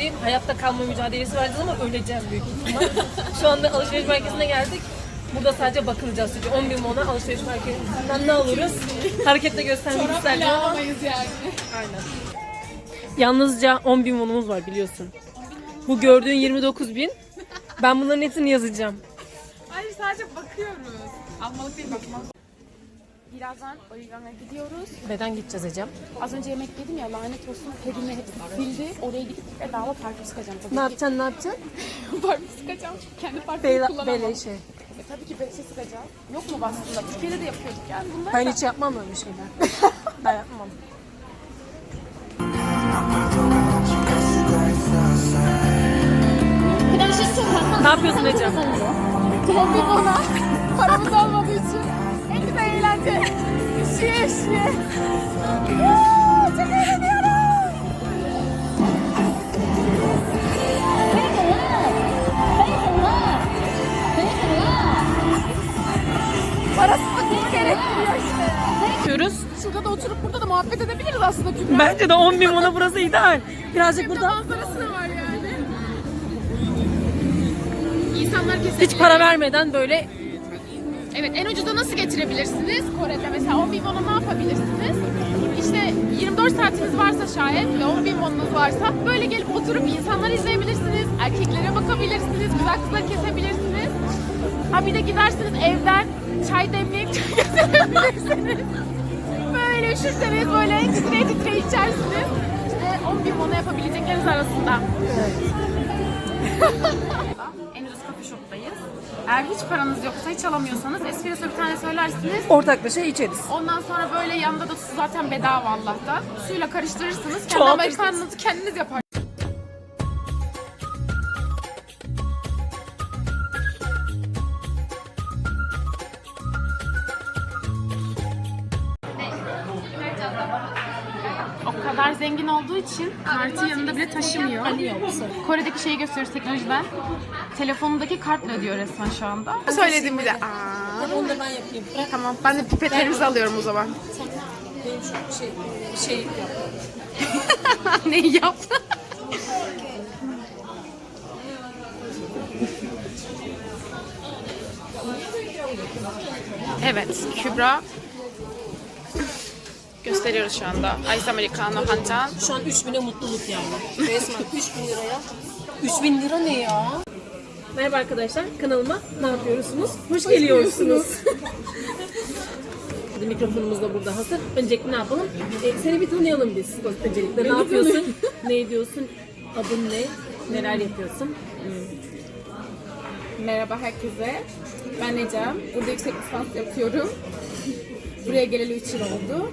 günlük 10 bin won harcayıp hayatta kalma mücadelesi vereceğiz ama öleceğiz büyük ihtimal. Şu anda alışveriş merkezine geldik. Burada sadece bakılacağız çünkü 10 bin won'a alışveriş merkezinden ne alırız? Hareketle göstermek isterdim ama. alamayız yani. Aynen. Yalnızca 10 bin wonumuz var biliyorsun. Bu gördüğün 29 bin. Ben bunların hepsini yazacağım. Hayır sadece bakıyoruz. Almalık değil bakmalık. Birazdan Origan'a gidiyoruz. Neden gideceğiz Ecem? Az önce yemek yedim ya lanet olsun. Pedime hepsi sildi. Oraya gidip bedava parfüm sıkacağım tabii Ne ki. yapacaksın ne yapacaksın? parfüm sıkacağım. Kendi parfümü Beyla, kullanamam. beleşe. E, tabii ki beleşe sıkacağım. Yok mu aslında? Türkiye'de de yapıyorduk yani bunlar Ben da. hiç yapmam öyle şeyler. ben yapmam. Ne yapıyorsun Ecem? Şiye şiye. Woo, Çok işte. Yapıyoruz. Şurada da oturup burada da muhabbet edebiliriz aslında Kübra. Bence de 10 bin won'a burası ideal. Birazcık Burada burada manzarası da var yani. İnsanlar kesin. hiç para vermeden böyle Evet en ucuza nasıl getirebilirsiniz? Kore'de mesela 10 bin won'a ne yapabilirsiniz? İşte 24 saatiniz varsa şayet ve 10 bin won'unuz varsa böyle gelip oturup insanları izleyebilirsiniz. Erkeklere bakabilirsiniz. Güzel kızlar kesebilirsiniz. Ha bir de gidersiniz evden çay demleyip çay kesebilirsiniz. böyle üşürseniz böyle titreye titreye içersiniz. İşte 10 bin won'a yapabilecekleriniz arasında. en ucuz coffee shop'tayız. Eğer hiç paranız yoksa, hiç alamıyorsanız espresso bir tane söylersiniz. ortaklaşa içeriz. Ondan sonra böyle yanında da su zaten bedava Allah'tan. Suyla karıştırırsınız. Kendi Çoğaltırsınız. amerikanınızı kendiniz yapar. Zengin olduğu için kartı yanında bile taşımıyor. Kore'deki şeyi gösteriyoruz teknolojiden. Telefonundaki kartla ödüyor resmen şu anda. Söyledim bir de. Aa. Onu da ben yapayım. Bırak Tamam ben de pipetlerimizi alıyorum o zaman. benim şu şey, şey yap. ne yap? evet, Kübra gösteriyoruz şu anda. Ice Americano Hancan. Şu an 3000'e mutluluk yani. Resmen 3000 liraya. 3000 lira ne ya? Merhaba arkadaşlar, kanalıma ne yapıyorsunuz? Hoş, geliyorsunuz. Hadi Mikrofonumuz da burada hazır. Öncelikle ne yapalım? E, seni bir tanıyalım biz. Öncelikle ne yapıyorsun? ne ediyorsun? Adın ne? Neler yapıyorsun? Merhaba herkese. Ben Ecem. Burada yüksek lisans yapıyorum. Buraya geleli 3 yıl oldu.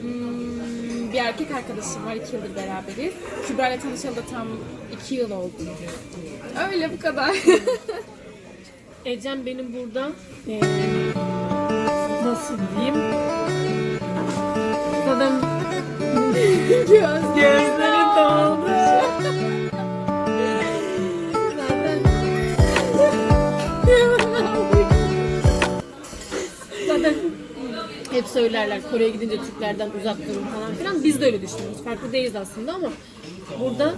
Hmm, Bir erkek arkadaşım var. 2 yıldır beraberiz. Kübra ile tanışalı da tam 2 yıl oldu. Öyle bu kadar. Ecem benim burada e, nasıl diyeyim? Zaten gözleri doldu. Hep söylerler Kore'ye gidince Türklerden uzak durun falan filan. Biz de öyle düşünüyoruz. Farklı değiliz aslında ama burada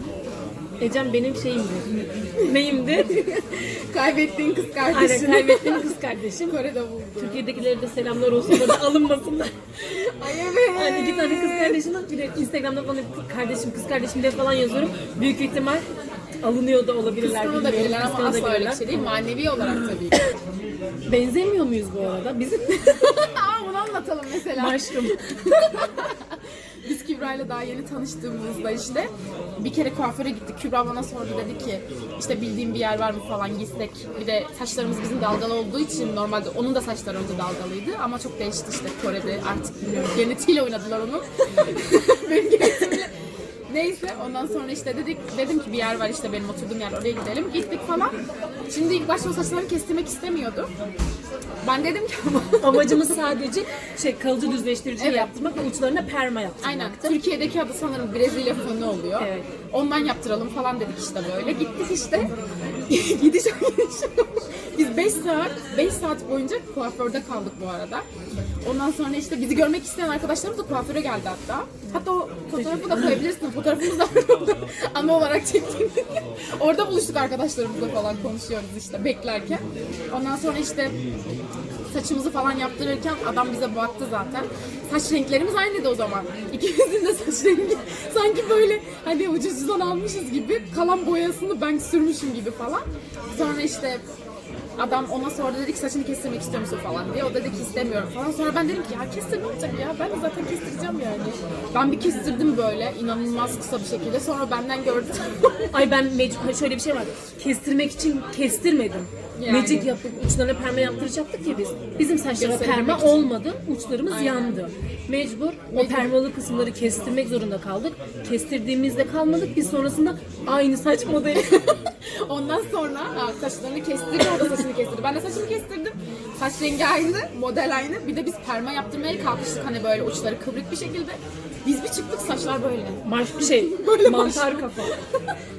Ecem benim şeyimdir. Neyimdir? Kaybettiğin kız Aynen kardeşin. kaybettiğim kız kardeşim. Kore'de buldu. Türkiye'dekilere de selamlar olsun burada alınmasınlar. Ay evet. Yani iki tane kız kardeşim var. Bir de Instagram'da bana kardeşim kız kardeşim diye falan yazıyorum. Büyük ihtimal alınıyor da olabilirler. Kıskanabilirler bilmiyorum. ama asla öyle bir şey değil. Manevi olarak tabii ki. Benzemiyor muyuz bu arada? Bizim Aa bunu anlatalım mesela. Mushroom. Biz Kübra ile daha yeni tanıştığımızda işte bir kere kuaföre gittik. Kübra bana sordu dedi ki işte bildiğim bir yer var mı falan gitsek. Bir de saçlarımız bizim dalgalı olduğu için normalde onun da saçları önce dalgalıydı ama çok değişti işte Kore'de artık bilmiyorum genetiğiyle oynadılar onu. Benim genetiğimle. Neyse ondan sonra işte dedik dedim ki bir yer var işte benim oturduğum yer oraya gidelim. Gittik falan. Şimdi ilk başta o saçlarını kestirmek istemiyordu. Ben dedim ki ama Amacımız sadece şey kalıcı düzleştirici yaptırmak ve uçlarına perma yaptırmak. Aynen. Türkiye'deki adı sanırım Brezilya fönü oluyor. Evet. Ondan yaptıralım falan dedik işte böyle. Gittik işte. Gidiş gidiş. Biz 5 saat, 5 saat boyunca kuaförde kaldık bu arada. Ondan sonra işte bizi görmek isteyen arkadaşlarımız da kuaföre geldi hatta. Hatta o fotoğrafı da koyabilirsin. Fotoğrafımız da. Ana olarak çektiğimiz. orada buluştuk arkadaşlarımızla falan konuşuyoruz işte beklerken. Ondan sonra işte saçımızı falan yaptırırken adam bize baktı zaten. Saç renklerimiz aynıydı o zaman. İkimizin de saç rengi sanki böyle hani ucuzcudan almışız gibi kalan boyasını ben sürmüşüm gibi falan. Sonra işte adam ona sordu dedi ki saçını kestirmek istiyor musun falan diye. O dedi ki istemiyorum falan. Sonra ben dedim ki ya kestir ne olacak ya ben de zaten kestireceğim yani. Ben bir kestirdim böyle inanılmaz kısa bir şekilde. Sonra benden gördü. Ay ben mec- şöyle bir şey var. Kestirmek için kestirmedim. Yani. Mecik yapıp uçlarına perma yaptıracaktık ya biz. Bizim saçlara perma için. olmadı. Uçlarımız yandı. Mecbur o permalı kısımları kestirmek zorunda kaldık. Kestirdiğimizde kalmadık. Biz sonrasında aynı saç modeli. Ondan sonra ha, saçlarını kestirdi, o da saçını kestirdi. Ben de saçımı kestirdim. Saç rengi aynı, model aynı. Bir de biz perma yaptırmaya kalkıştık hani böyle uçları kıvrık bir şekilde. Biz bir çıktık saçlar böyle. Baş şey, Böyle mantar kafa.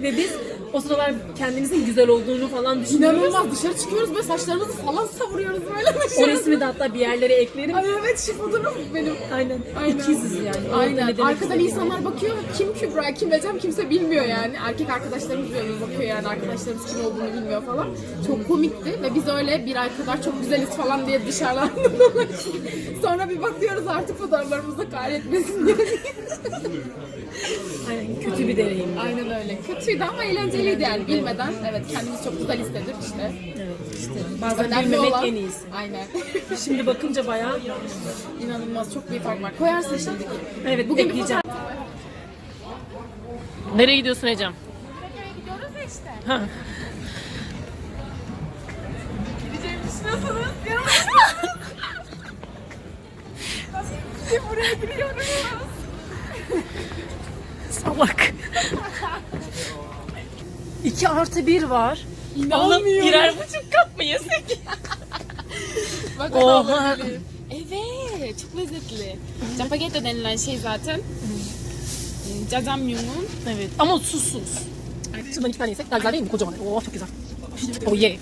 Ve biz o sıralar kendimizin güzel olduğunu falan düşünüyoruz. İnanılmaz dışarı çıkıyoruz böyle saçlarımızı falan savuruyoruz böyle O dışarı. resmi de hatta bir yerlere eklerim. Ay evet şu fotoğraf benim. Aynen. Aynen. İkiziz yani. Orada ne Aynen. demek Arkadan istediğimi. insanlar bakıyor. Kim Kübra, kim Ecem kimse bilmiyor yani. Erkek arkadaşlarımız böyle bakıyor yani. Arkadaşlarımız kim olduğunu bilmiyor falan. Çok komikti ve biz öyle bir ay kadar çok güzeliz falan diye dışarıdan dolaştık. Sonra bir bakıyoruz artık fotoğraflarımızda kahretmesin diye. Aynen, kötü bir deneyim. Aynen öyle. Kötüydü ama eğlenceliydi yani bilmeden. Evet kendimizi çok güzel hissedip işte. Evet işte. Bazen Önemli bilmemek olan- en iyisi. Aynen. Şimdi bakınca bayağı İnanılmaz çok büyük fark var. Koyarsın şimdi. evet Bugün bir ekleyeceğim. Nereye gidiyorsun Ecem? Gidiyoruz ya işte. Ha. Gideceğimi düşünüyorsanız yanıma buraya gidiyoruz. Salak. 2 artı 1 var. İnanmıyorum. birer buçuk kap mı yesek? Bak Oha. Evet, çok lezzetli. Capagetto denilen şey zaten Jajangmyeon'un Evet ama susuz. Şundan iki tane yesek daha güzel değil mi? Kocaman. Oo çok güzel. Oh yeah.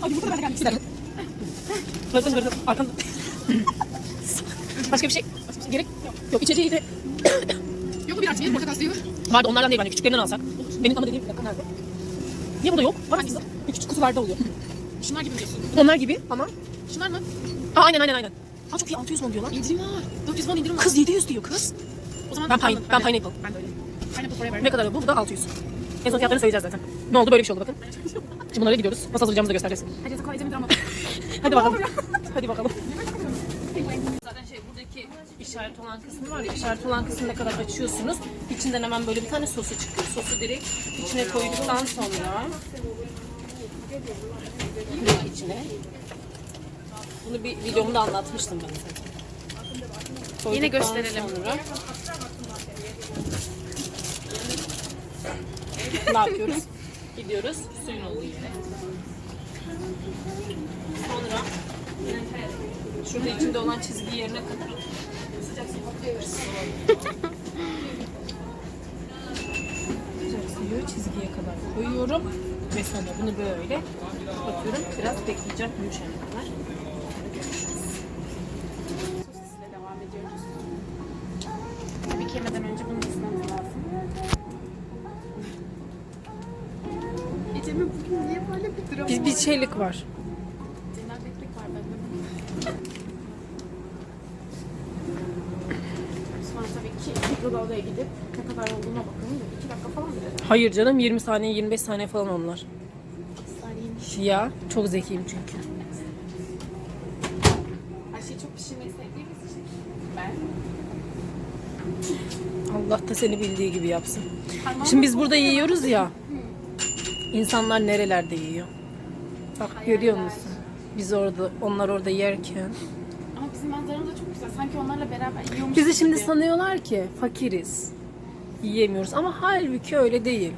Hadi bu kadar gelmiş. İsterim. Bırakın bırakın. Arkanda. Başka bir şey? Gerek yok. içeceği de Yok mu bir portakal suyu? vardı onlardan değil bence. Küçüklerinden alsak. Benim ama dediğim bir dakika nerede? Niye burada yok? Var. Bir küçük kutularda oluyor. Şunlar gibi mi diyorsun? Onlar gibi ama. Şunlar mı? Aa, aynen aynen aynen. Ha çok iyi 600 won diyorlar. İndirim var. 400 won indirim var. Kız 700 diyor kız. o zaman Ben pine, ben de- pineapple. Ben de öyle. Pineapple forever. Ne kadar bu? Bu da 600. En son fiyatlarını söyleyeceğiz zaten. Ne oldu? Böyle bir şey oldu bakın. Şimdi bunlara gidiyoruz. Nasıl hazırlayacağımızı da göstereceğiz. Hadi bakalım. Hadi bakalım. İşaret olan kısmı var ya işaret olan kısmı ne kadar açıyorsunuz. İçinden hemen böyle bir tane sosu çıkıyor. Sosu direkt içine koyduktan sonra bunun içine bunu bir videomda anlatmıştım ben zaten. Koyduktan Yine gösterelim. Sonra ne yapıyoruz? Gidiyoruz suyun olduğu yere. Sonra şurada içinde olan çizgi yerine kadar suyu çizgiye kadar koyuyorum ve sonra bunu böyle atıyorum. Biraz bekleyeceğim yumuşayana kadar. Sosisle devam ediyoruz. Tabii ki yemeden önce bunu ıslamamız lazım. Ecem'in bugün niye böyle bir drama Bir, bir şeylik var. Cenabetlik var bende. Sonra tabii mikrodalgaya gidip ne kadar olduğuna bakalım da 2 dakika falan mı dedi? Hayır canım 20 saniye 25 saniye falan onlar. Saniyeymiş. Ya çok zekiyim çünkü. Her şeyi çok pişirmeyi sevdiğimiz için. Ben. Allah da seni bildiği gibi yapsın. Şimdi biz burada yiyoruz ya. İnsanlar nerelerde yiyor? Bak görüyor musun? Biz orada, onlar orada yerken. Ama bizim manzaramız da çok güzel. Sanki onlarla beraber yiyormuş Bizi şimdi gibi. sanıyorlar ki fakiriz. Yiyemiyoruz ama halbuki öyle değil.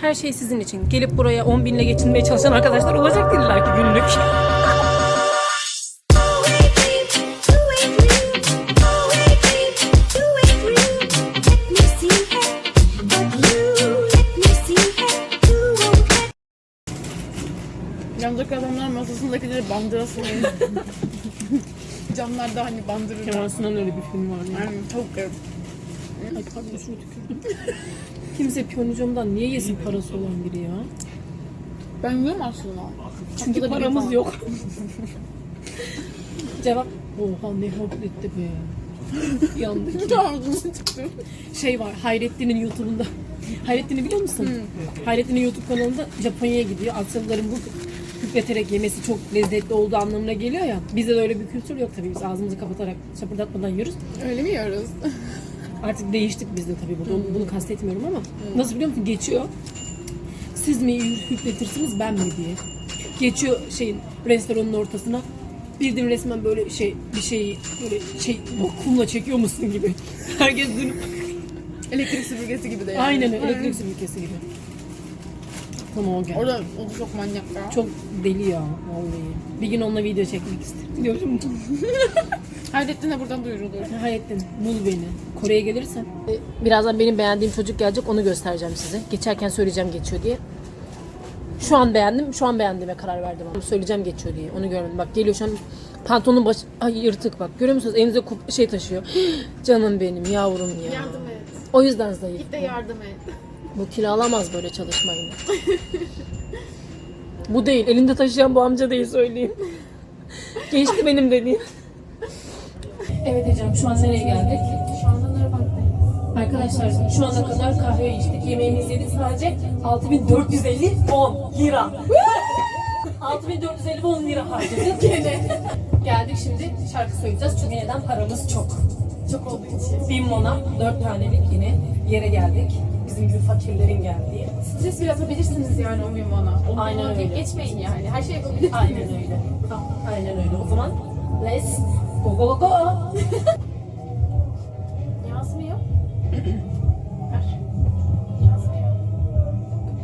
Her şey sizin için. Gelip buraya 10 binle geçinmeye çalışan arkadaşlar olacak illa ki günlük. Yandaki adamlar masasındakileri bandırasın. Camlarda hani bandırırlar. Kemal Sunal'ın öyle bir film var. ya. Yani çok garip. Ay pardon şunu tükürdüm. Kimse piyonicomdan niye yesin parası olan biri ya? Ben yiyorum aslında. Çünkü paramız yok. Cevap oha ne hafletti be. Yandık. Ağzıma çıktı. Şey var Hayrettin'in YouTube'unda. Hayrettin'i biliyor musun? Hayrettin'in YouTube kanalında Japonya'ya gidiyor. Asyalıların bu hüpleterek yemesi çok lezzetli olduğu anlamına geliyor ya. Bizde de öyle bir kültür yok tabii. Biz ağzımızı kapatarak şapırdatmadan yiyoruz. Öyle mi yiyoruz? Artık değiştik biz de tabii burada. Onu- Bunu kastetmiyorum ama. Nasıl biliyor musun? Geçiyor. Siz mi hüpletirsiniz ben mi diye. Geçiyor şeyin restoranın ortasına. Bildiğin resmen böyle şey bir şeyi böyle şey vakumla çekiyor musun gibi. Herkes dönüp Elektrik süpürgesi gibi de yani. aynen öyle, elektrik süpürgesi gibi. Tamam o geldi. Orada o da çok manyak ya. Çok deli ya vallahi. Bir gün onunla video çekmek istedim. Diyorum. Hayrettin de buradan duyurulur. Hayrettin bul beni. Kore'ye gelirsen. E, Birazdan benim beğendiğim çocuk gelecek onu göstereceğim size. Geçerken söyleyeceğim geçiyor diye. Şu an beğendim, şu an beğendiğime karar verdim. Onu söyleyeceğim geçiyor diye. Onu görmedim. Bak geliyor şu an pantolonun baş... Ay yırtık bak. Görüyor musunuz? Elinize kup- şey taşıyor. Canım benim, yavrum ya. Yardım et. O yüzden zayıf. Git de yardım et. Bu kilo alamaz böyle çalışmayla. bu değil. Elinde taşıyan bu amca değil söyleyeyim. Geçti benim dediğim. Evet Ecem şu an nereye geldik? Şu anda Narabank'tayız. Arkadaşlar şu ana kadar kahve içtik, yemeğimizi yedik sadece 6450 10 lira. 6450 10 lira harcadık. Gene. Geldik şimdi şarkı söyleyeceğiz çünkü neden paramız çok. Çok olduğu için. Bin mona, 4 tanelik yine yere geldik. Bizim gibi fakirlerin geldiği. Stres bile atabilirsiniz yani o limana. O Aynen öyle. geçmeyin yani. Her şey yapabilirsiniz. Aynen öyle. Tamam. Aynen öyle. O zaman let's go go go. Yazmıyor. Yazmıyor.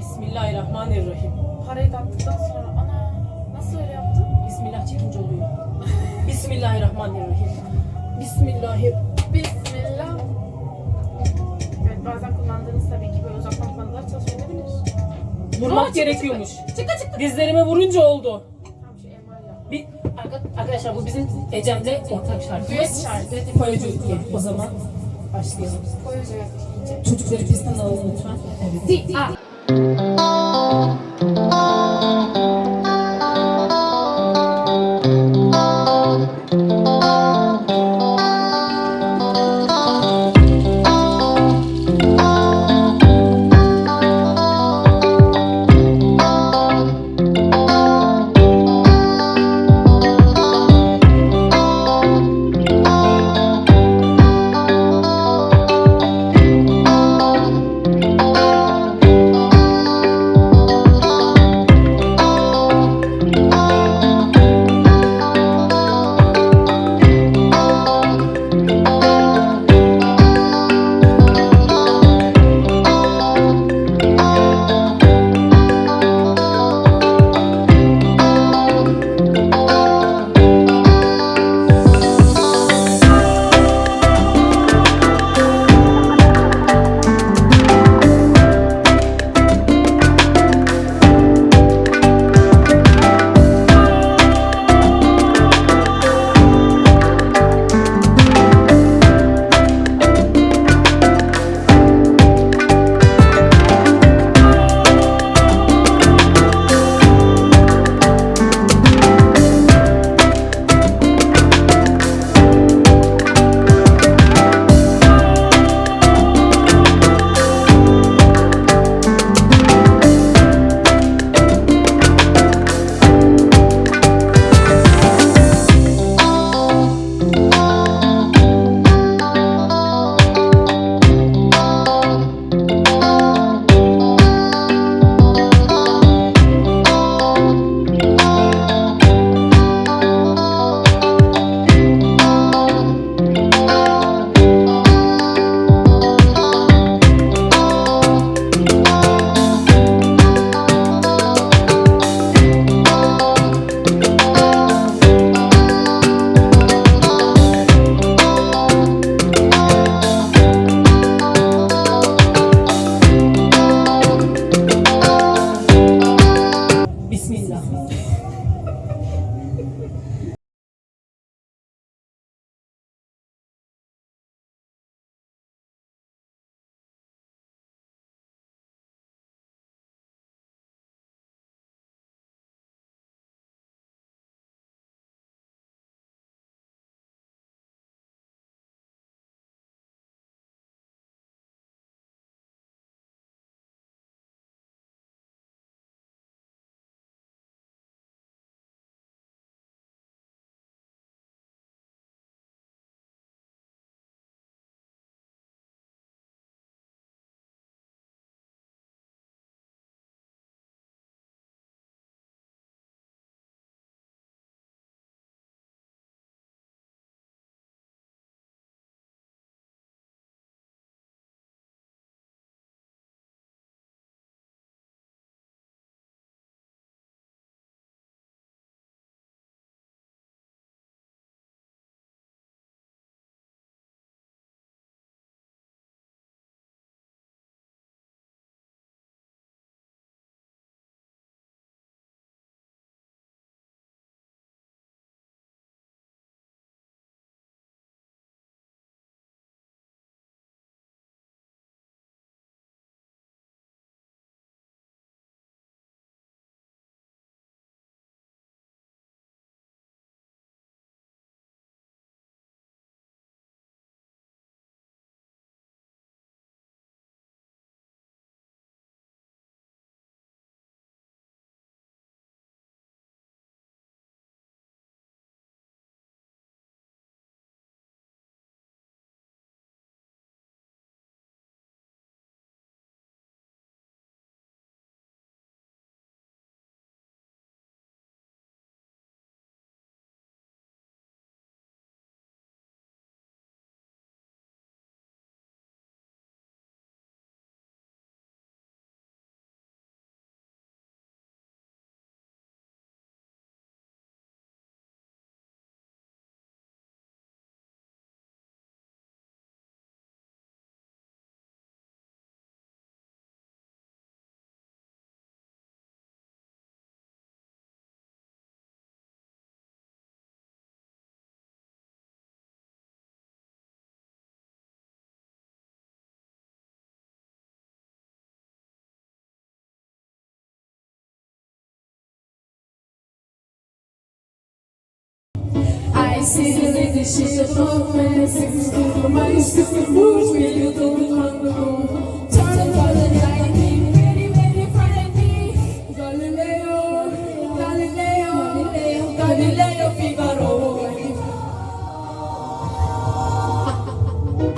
Bismillahirrahmanirrahim. Parayı da attıktan sonra ana nasıl öyle yaptın? Bismillah çekince oluyor. Bismillahirrahmanirrahim. Bismillahir. Bazen kullandığınız tabii ki böyle uzaktan kumandalar çalışmayabilir. Vurmak gerekiyormuş. Çıktı çıktı. Dizlerime vurunca oldu. Tamam şu elmayla. Bir, arka- arkadaşlar bu bizim Ecem'le ortak şarkımız. Düet şarkı. Koyucu diye. O zaman başlayalım. İyice. Çocukları pistten alın lütfen. Evet. Si. A.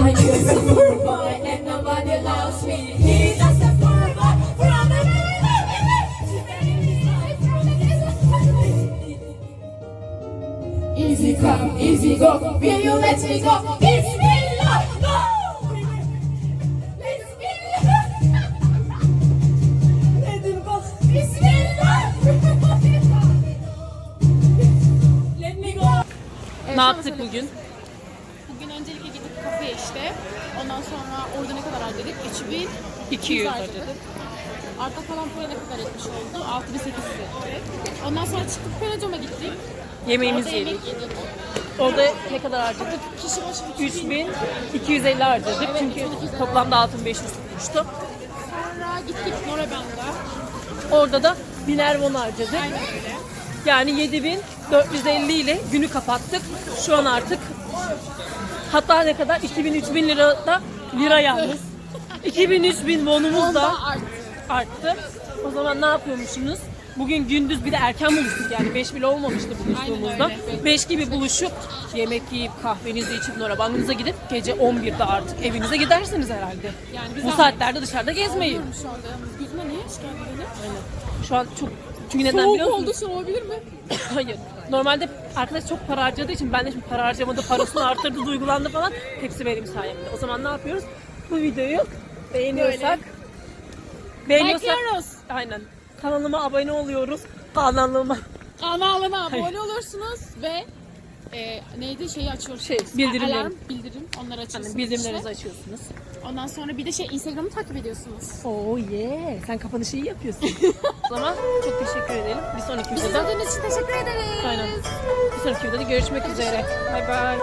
I just a poor boy and nobody loves me. Go. Will you let me go? Bismillah, go. Bismillah. Let him go. Bismillah. Let me go. Ne yaptık bugün? Bugün öncelikle gidip kafeye işte. Ondan sonra orada ne kadar harcadık? 3000 200 harcadık. Arta kalan para ne kadar etmiş oldu? 6800 etti. Ondan sonra çıktık Penacom'a gittik. Yemeğimizi yedik. yemek yedik. Orada ne kadar harcadık? Kişi başı 3000. 3250 harcadık Evet, çünkü 3250. toplamda 6500 tutmuştu. Sonra gittik Norebang'a. Orada da Binervon harcadık. Aynen öyle. Yani 7450 ile günü kapattık. Şu an artık hatta ne kadar 2000-3000 lira da lira yalnız. 2000-3000 wonumuz da arttı. O zaman ne yapıyormuşsunuz? Bugün gündüz bir de erken buluştuk yani 5 bile olmamıştı buluştuğumuzda. Aynen öyle. 5 gibi buluşup yemek yiyip kahvenizi içip Norabanınıza gidip gece 11'de artık evinize gidersiniz herhalde. Yani biz Bu saatlerde dışarıda gezmeyin. Şu anda yalnız. Gözüme niye şikayet? Şu an çok çünkü neden Soğuk biliyor musun? olduğu için olabilir mi? Hayır. Normalde arkadaş çok para harcadığı için ben de şimdi para harcamadı, parasını arttırdı, duygulandı falan. Hepsi benim sayemde. O zaman ne yapıyoruz? Bu videoyu beğeniyorsak beğeniyorsak Bekliyoruz. aynen. Kanalıma abone oluyoruz. Kanalıma Kanalına abone olursunuz ve e, neydi şeyi açıyoruz. Şey, bildirimleri. Alarm, bildirim onları açıyorsunuz. hani bildirimlerinizi işte. açıyorsunuz. Ondan sonra bir de şey Instagram'ı takip ediyorsunuz. Oh yeah. Sen kapanışı iyi yapıyorsun. o zaman çok teşekkür edelim. Bir sonraki Bizi videoda izlediğiniz için teşekkür ederiz. aynen. Bir sonraki videoda görüşmek üzere. Bay bay.